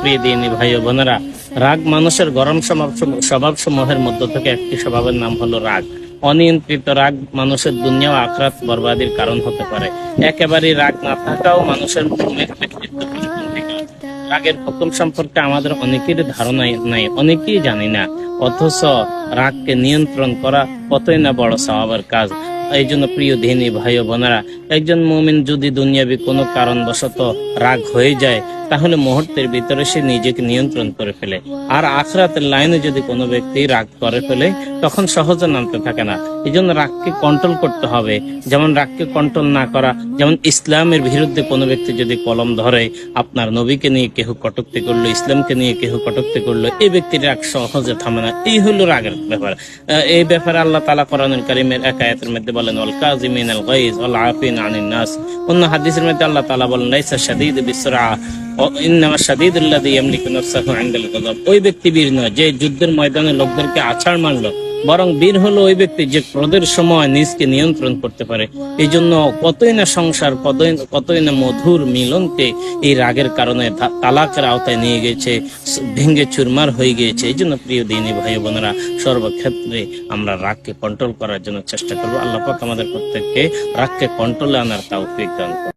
প্রিয় রাগ মানুষের গরম স্বভাব সমূহের মধ্য থেকে একটি স্বভাবের নাম হলো রাগ। অনিয়ন্ত্রিত রাগ মানুষের দুনিয়া ও আখরাত বরবাদির কারণ হতে পারে। একেবারে রাগ না থাকাও মানুষের ব্যক্তিত্ব রাগের হুকুম সম্পর্কে আমাদের অনেকের ধারণা নাই, অনেকেই জানি না। অথচ রাগকে নিয়ন্ত্রণ করা কতই না বড় স্বভাবের কাজ। এই জন্য প্রিয় দিনী ভাই বোনেরা, একজন মুমিন যদি দুনিয়াবি কোনো কারণবশত রাগ হয়ে যায়, তাহলে মুহূর্তের ভিতরে সে নিজেকে নিয়ন্ত্রণ করে ফেলে। আর আখরাতের লাইনে যদি কোনো ব্যক্তি রাগ করে ফেলে তখন সহজে নামতে থাকে না। এই জন্য রাগকে কন্ট্রোল করতে হবে। যেমন রাগকে কন্ট্রোল না করা, যেমন ইসলামের বিরুদ্ধে কোনো ব্যক্তি যদি কলম ধরে, আপনার নবীকে নিয়ে কেহ কটুক্তি করল, ইসলামকে নিয়ে কেহ কটুক্তি করল এই ব্যক্তির রাগ সহজে থামে না। এই হলো রাগের ব্যাপার। এই ব্যাপারে আল্লাহ তালা কোরআনুল কারিমের এক আয়াতের মধ্যে বলেন অল কাজিমিন আল গাইজ অল আফিন আনিন নাস। অন্য হাদিসের মধ্যে আল্লাহ তালা বলেন, লাইসা শাদীদ বিসরা ওই ব্যক্তি বীর নয়, যে যুদ্ধের ময়দানে লোকদেরকে আছাড় মারলো। বরং বীর হলো ওই ব্যক্তি যে ক্রোধের সময় নিজকে নিয়ন্ত্রণ করতে পারে। এই জন্য কতই না সংসার, কতই কতই না মধুর মিলনকে এই রাগের কারণে তালাকের আওতায় নিয়ে গেছে ভেঙে চুরমার হয়ে গিয়েছে। এই জন্য প্রিয় দিনী ভাই বোনেরা, সর্বক্ষেত্রে আমরা রাগকে কন্ট্রোল করার জন্য চেষ্টা করব। আল্লাহ আমাদের প্রত্যেককে রাগকে কন্ট্রোলে আনার তাও দান।